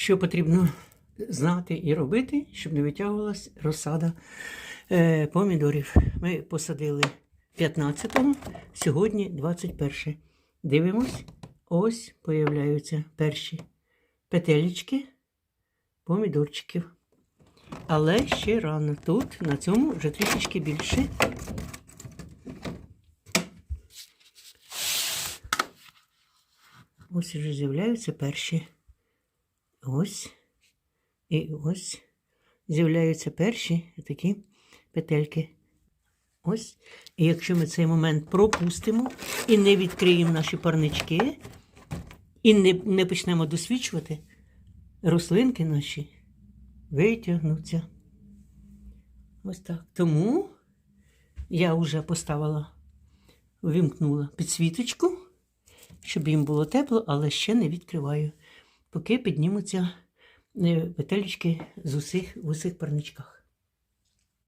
що потрібно знати і робити, щоб не витягувалась розсада е, помідорів. Ми посадили 15-го, сьогодні 21. Дивимось, ось появляються перші петелечки помідорчиків. Але ще рано тут, на цьому вже трішечки більше. Ось вже з'являються перші. Ось. І ось з'являються перші такі петельки. Ось. І якщо ми цей момент пропустимо і не відкриємо наші парнички, і не, не почнемо досвідчувати, рослинки наші витягнуться. Ось так. Тому я вже поставила, вимкнула підсвіточку, щоб їм було тепло, але ще не відкриваю, поки піднімуться е, петелечки з усіх, в усіх парничках.